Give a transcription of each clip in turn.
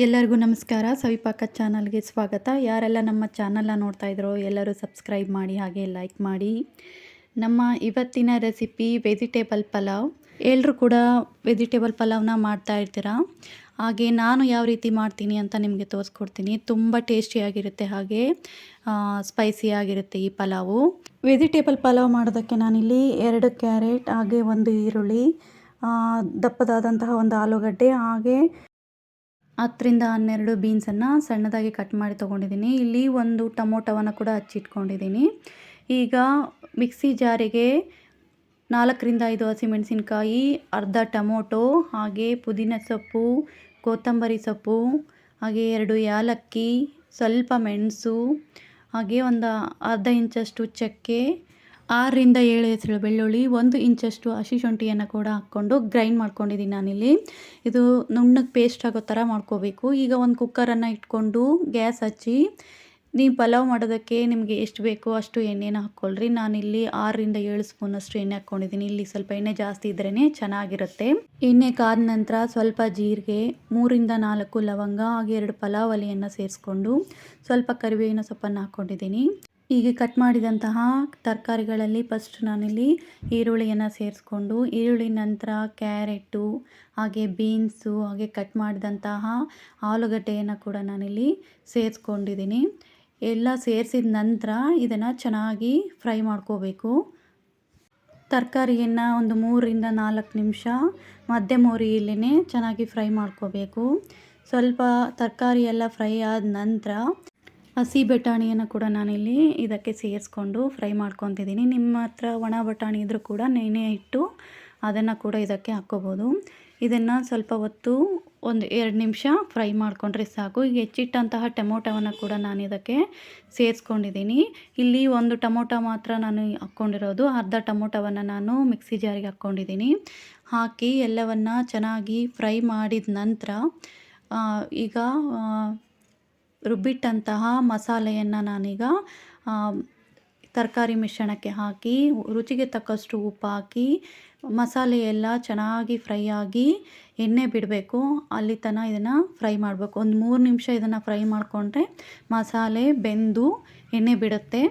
ಎಲ್ಲರಿಗೂ ನಮಸ್ಕಾರ. ಸವಿಪಾಕ ಚಾನಲ್ಗೆ ಸ್ವಾಗತ. ಯಾರೆಲ್ಲ ನಮ್ಮ ಚಾನಲ್ನ ನೋಡ್ತಾ ಇದ್ರೋ ಎಲ್ಲರೂ ಸಬ್ಸ್ಕ್ರೈಬ್ ಮಾಡಿ, ಹಾಗೆ ಲೈಕ್ ಮಾಡಿ. ನಮ್ಮ ಇವತ್ತಿನ ರೆಸಿಪಿ ವೆಜಿಟೇಬಲ್ ಪಲಾವ್. ಎಲ್ಲರೂ ಕೂಡ ವೆಜಿಟೇಬಲ್ ಪಲಾವ್ನ ಮಾಡ್ತಾ ಇರ್ತೀರಾ? ಹಾಗೆ ನಾನು ಯಾವ ರೀತಿ ಮಾಡ್ತೀನಿ ಅಂತ ನಿಮಗೆ ತೋರಿಸ್ಕೊಡ್ತೀನಿ. ತುಂಬ ಟೇಸ್ಟಿಯಾಗಿರುತ್ತೆ ಹಾಗೆ ಸ್ಪೈಸಿ ಆಗಿರುತ್ತೆ ಈ ಪಲಾವು. ವೆಜಿಟೇಬಲ್ ಪಲಾವ್ ಮಾಡೋದಕ್ಕೆ ನಾನಿಲ್ಲಿ ಎರಡು ಕ್ಯಾರೆಟ್, ಹಾಗೆ ಒಂದು ಈರುಳ್ಳಿ ದಪ್ಪದಾದಂತಹ ಒಂದು ಆಲೂಗಡ್ಡೆ, ಹಾಗೆ ಹತ್ತರಿಂದ ಹನ್ನೆರಡು ಬೀನ್ಸನ್ನು ಸಣ್ಣದಾಗಿ ಕಟ್ ಮಾಡಿ ತೊಗೊಂಡಿದ್ದೀನಿ. ಇಲ್ಲಿ ಒಂದು ಟೊಮೊಟೊವನ್ನು ಕೂಡ ಹಚ್ಚಿಟ್ಕೊಂಡಿದ್ದೀನಿ. ಈಗ ಮಿಕ್ಸಿ ಜಾರಿಗೆ ನಾಲ್ಕರಿಂದ ಐದು ಹಸಿಮೆಣಸಿನ್ಕಾಯಿ, ಅರ್ಧ ಟೊಮೊಟೊ, ಹಾಗೆ ಪುದೀನ ಸೊಪ್ಪು, ಕೊತ್ತಂಬರಿ ಸೊಪ್ಪು, ಹಾಗೆ ಎರಡು ಯಾಲಕ್ಕಿ, ಸ್ವಲ್ಪ ಮೆಣಸು, ಹಾಗೆ ಒಂದು ಅರ್ಧ ಇಂಚಷ್ಟು ಚಕ್ಕೆ ಆರರಿಂದ ಏಳು ಹೆಸರು ಬೆಳ್ಳುಳ್ಳಿ, ಒಂದು ಇಂಚಷ್ಟು ಹಸಿ ಶುಂಠಿಯನ್ನು ಕೂಡ ಹಾಕ್ಕೊಂಡು ಗ್ರೈಂಡ್ ಮಾಡ್ಕೊಂಡಿದ್ದೀನಿ ನಾನಿಲ್ಲಿ. ಇದು ನುಣ್ಣಗೆ ಪೇಸ್ಟ್ ಆಗೋ ಥರ ಮಾಡ್ಕೋಬೇಕು. ಈಗ ಒಂದು ಕುಕ್ಕರನ್ನು ಇಟ್ಕೊಂಡು ಗ್ಯಾಸ್ ಹಚ್ಚಿ, ನೀವು ಪಲಾವ್ ಮಾಡೋದಕ್ಕೆ ನಿಮಗೆ ಎಷ್ಟು ಬೇಕೋ ಅಷ್ಟು ಎಣ್ಣೆನ ಹಾಕ್ಕೊಳ್ರಿ. ನಾನಿಲ್ಲಿ ಆರರಿಂದ ಏಳು ಸ್ಪೂನಷ್ಟು ಎಣ್ಣೆ ಹಾಕ್ಕೊಂಡಿದ್ದೀನಿ ಇಲ್ಲಿ ಸ್ವಲ್ಪ ಎಣ್ಣೆ ಜಾಸ್ತಿ ಇದ್ರೇ ಚೆನ್ನಾಗಿರುತ್ತೆ. ಎಣ್ಣೆ ಕಾದ ನಂತರ ಸ್ವಲ್ಪ ಜೀರಿಗೆ, ಮೂರಿಂದ ನಾಲ್ಕು ಲವಂಗ, ಹಾಗೆ ಎರಡು ಪಲಾವ್ ಎಲೆಯನ್ನು ಸೇರಿಸ್ಕೊಂಡು ಸ್ವಲ್ಪ ಕರಿಬೇವಿನ ಸೊಪ್ಪನ್ನು ಹಾಕ್ಕೊಂಡಿದ್ದೀನಿ ಈಗ ಕಟ್ ಮಾಡಿದಂತಹ ತರಕಾರಿಗಳಲ್ಲಿ ಫಸ್ಟ್ ನಾನಿಲ್ಲಿ ಈರುಳ್ಳಿಯನ್ನು ಸೇರಿಸ್ಕೊಂಡು, ಈರುಳ್ಳಿ ನಂತರ ಕ್ಯಾರೆಟು, ಹಾಗೆ ಬೀನ್ಸು ಹಾಗೆ ಕಟ್ ಮಾಡಿದಂತಹ ಆಲೂಗಡ್ಡೆಯನ್ನು ಕೂಡ ನಾನಿಲ್ಲಿ ಸೇರಿಸ್ಕೊಂಡಿದ್ದೀನಿ. ಎಲ್ಲ ಸೇರಿಸಿದ ನಂತರ ಇದನ್ನು ಚೆನ್ನಾಗಿ ಫ್ರೈ ಮಾಡ್ಕೋಬೇಕು. ತರಕಾರಿಯನ್ನು ಒಂದು ಮೂರರಿಂದ ನಾಲ್ಕು ನಿಮಿಷ ಮಧ್ಯಮ ಉರಿಯಲ್ಲೇ ಚೆನ್ನಾಗಿ ಫ್ರೈ ಮಾಡ್ಕೋಬೇಕು. ಸ್ವಲ್ಪ ತರಕಾರಿ ಎಲ್ಲ ಫ್ರೈ ಆದ ನಂತರ ಹಸಿ ಬಟಾಣಿಯನ್ನು ಕೂಡ ನಾನಿಲ್ಲಿ ಇದಕ್ಕೆ ಸೇರಿಸ್ಕೊಂಡು ಫ್ರೈ ಮಾಡ್ಕೊತಿದ್ದೀನಿ. ನಿಮ್ಮ ಹತ್ರ ಒಣ ಬಟಾಣಿ ಇದ್ದರೂ ಕೂಡ ನೆನೆ ಇಟ್ಟು ಅದನ್ನು ಕೂಡ ಇದಕ್ಕೆ ಹಾಕ್ಕೋಬೋದು. ಇದನ್ನು ಸ್ವಲ್ಪ ಹೊತ್ತು ಒಂದು ಎರಡು ನಿಮಿಷ ಫ್ರೈ ಮಾಡಿಕೊಂಡ್ರೆ ಸಾಕು. ಈಗ ಹೆಚ್ಚಿಟ್ಟಂತಹ ಟೊಮೊಟೊವನ್ನು ಕೂಡ ನಾನು ಇದಕ್ಕೆ ಸೇರಿಸ್ಕೊಂಡಿದ್ದೀನಿ. ಇಲ್ಲಿ ಒಂದು ಟೊಮೊಟೊ ಮಾತ್ರ ನಾನು ಹಾಕ್ಕೊಂಡಿರೋದು. ಅರ್ಧ ಟೊಮೊಟೊವನ್ನು ನಾನು ಮಿಕ್ಸಿ ಜಾರಿಗೆ ಹಾಕ್ಕೊಂಡಿದ್ದೀನಿ. ಹಾಕಿ ಎಲ್ಲವನ್ನು ಚೆನ್ನಾಗಿ ಫ್ರೈ ಮಾಡಿದ ನಂತರ ಈಗ ರುಬ್ಬಿಟ್ಟಂತಹ ಮಸಾಲೆಯನ್ನು ನಾನೀಗ ತರಕಾರಿ ಮಿಶ್ರಣಕ್ಕೆ ಹಾಕಿ, ರುಚಿಗೆ ತಕ್ಕಷ್ಟು ಉಪ್ಪು ಹಾಕಿ ಮಸಾಲೆ ಎಲ್ಲ ಚೆನ್ನಾಗಿ ಫ್ರೈ ಆಗಿ ಎಣ್ಣೆ ಬಿಡಬೇಕು. ಅಲ್ಲಿ ತನ ಇದನ್ನು ಫ್ರೈ ಮಾಡಬೇಕು. ಒಂದು ಮೂರು ನಿಮಿಷ ಇದನ್ನು ಫ್ರೈ ಮಾಡಿಕೊಂಡ್ರೆ ಮಸಾಲೆ ಬೆಂದು ಎಣ್ಣೆ ಬಿಡುತ್ತೆ.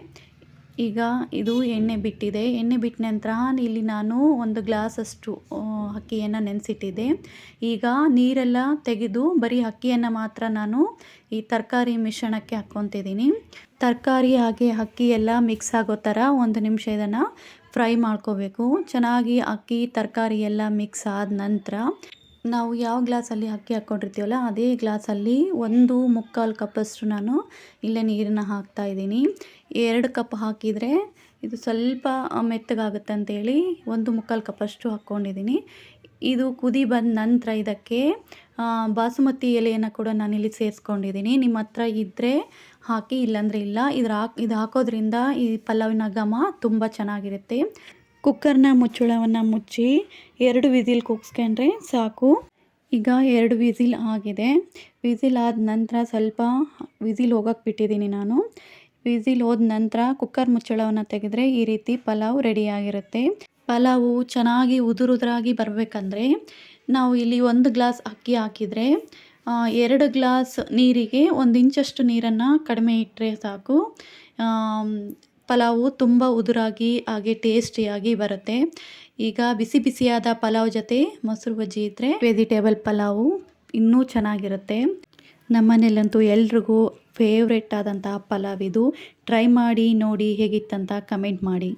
ಈಗ ಇದು ಎಣ್ಣೆ ಬಿಟ್ಟಿದೆ. ಎಣ್ಣೆ ಬಿಟ್ಟ ನಂತರ ಇಲ್ಲಿ ನಾನು ಒಂದು ಗ್ಲಾಸಷ್ಟು ಅಕ್ಕಿಯನ್ನು ನೆನೆಸಿಟ್ಟಿದ್ದೆ. ಈಗ ನೀರೆಲ್ಲ ತೆಗೆದು ಬರೀ ಅಕ್ಕಿಯನ್ನು ಮಾತ್ರ ನಾನು ಈ ತರಕಾರಿ ಮಿಶ್ರಣಕ್ಕೆ ಹಾಕ್ಕೊತಿದ್ದೀನಿ. ತರಕಾರಿ ಹಾಗೆ ಅಕ್ಕಿ ಎಲ್ಲ ಮಿಕ್ಸ್ ಆಗೋ ಥರ ಒಂದು ನಿಮಿಷ ಇದನ್ನು ಫ್ರೈ ಮಾಡ್ಕೋಬೇಕು. ಚೆನ್ನಾಗಿ ಅಕ್ಕಿ, ತರಕಾರಿ ಎಲ್ಲ ಮಿಕ್ಸ್ ಆದ ನಂತರ ನಾವು ಯಾವ ಗ್ಲಾಸಲ್ಲಿ ಅಕ್ಕಿ ಹಾಕ್ಕೊಂಡಿರ್ತೀವಲ್ಲ ಅದೇ ಗ್ಲಾಸಲ್ಲಿ ಒಂದು ಮುಕ್ಕಾಲು ಕಪ್ಪಷ್ಟು ನಾನು ಇಲ್ಲೇ ನೀರನ್ನು ಹಾಕ್ತಾ ಇದ್ದೀನಿ. ಎರಡು ಕಪ್ ಹಾಕಿದರೆ ಇದು ಸ್ವಲ್ಪ ಮೆತ್ತಗಾಗುತ್ತೆ ಅಂತೇಳಿ ಒಂದು ಮುಕ್ಕಾಲು ಕಪ್ಪಷ್ಟು ಹಾಕ್ಕೊಂಡಿದ್ದೀನಿ. ಇದು ಕುದಿ ಬಂದ ನಂತರ ಇದಕ್ಕೆ ಬಾಸುಮತಿ ಎಲೆಯನ್ನು ಕೂಡ ನಾನು ಇಲ್ಲಿ ಸೇರಿಸ್ಕೊಂಡಿದ್ದೀನಿ. ನಿಮ್ಮ ಹತ್ರ ಇದ್ದರೆ ಹಾಕಿ ಇಲ್ಲಾಂದರೆ ಇಲ್ಲ. ಇದ್ರ ಹಾಕ್, ಇದು ಹಾಕೋದ್ರಿಂದ ಈ ಪಲಾವಿನ ಘಮ ತುಂಬ ಚೆನ್ನಾಗಿರುತ್ತೆ. ಕುಕ್ಕರ್ನ ಮುಚ್ಚಳವನ್ನು ಮುಚ್ಚಿ ಎರಡು ವಿಸಿಲ್ ಕೂಗಿಸ್ಕೊಂಡ್ರೆ ಸಾಕು. ಈಗ ಎರಡು ವಿಸಿಲ್ ಆಗಿದೆ. ವಿಸಿಲ್ ಆದ ನಂತರ ಸ್ವಲ್ಪ ವಿಸಿಲ್ ಹೋಗಕ್ಕೆ ಬಿಟ್ಟಿದ್ದೀನಿ ನಾನು. ವಿಸಿಲ್ ಹೋದ ನಂತರ ಕುಕ್ಕರ್ ಮುಚ್ಚಳವನ್ನು ತೆಗೆದ್ರೆ ಈ ರೀತಿ ಪಲಾವ್ ರೆಡಿಯಾಗಿರುತ್ತೆ ಪಲಾವು ಚೆನ್ನಾಗಿ ಉದುರುದುರಾಗಿ ಬರಬೇಕಂದ್ರೆ ನಾವು ಇಲ್ಲಿ ಒಂದು ಗ್ಲಾಸ್ ಅಕ್ಕಿ ಹಾಕಿದರೆ ಎರಡು ಗ್ಲಾಸ್ ನೀರಿಗೆ ಒಂದು ಇಂಚಷ್ಟು ನೀರನ್ನು ಕಡಿಮೆ ಇಟ್ಟರೆ ಸಾಕು. ಪಲಾವು ತುಂಬ ಉದುರಾಗಿ, ಹಾಗೆ ಟೇಸ್ಟಿಯಾಗಿ ಬರುತ್ತೆ. ಈಗ ಬಿಸಿ ಬಿಸಿಯಾದ ಪಲಾವ್ ಜೊತೆ ಮೊಸರು ಬಜ್ಜಿ ಇದ್ದರೆ ವೆಜಿಟೇಬಲ್ ಪಲಾವು ಇನ್ನೂ ಚೆನ್ನಾಗಿರುತ್ತೆ. ನಮ್ಮನೇಲಂತೂ ಎಲ್ರಿಗೂ ಫೇವ್ರೆಟ್ ಆದಂತಹ ಪಲಾವ್ ಇದು. ಟ್ರೈ ಮಾಡಿ, ನೋಡಿ ಹೇಗಿತ್ತಂತ ಕಮೆಂಟ್ ಮಾಡಿ.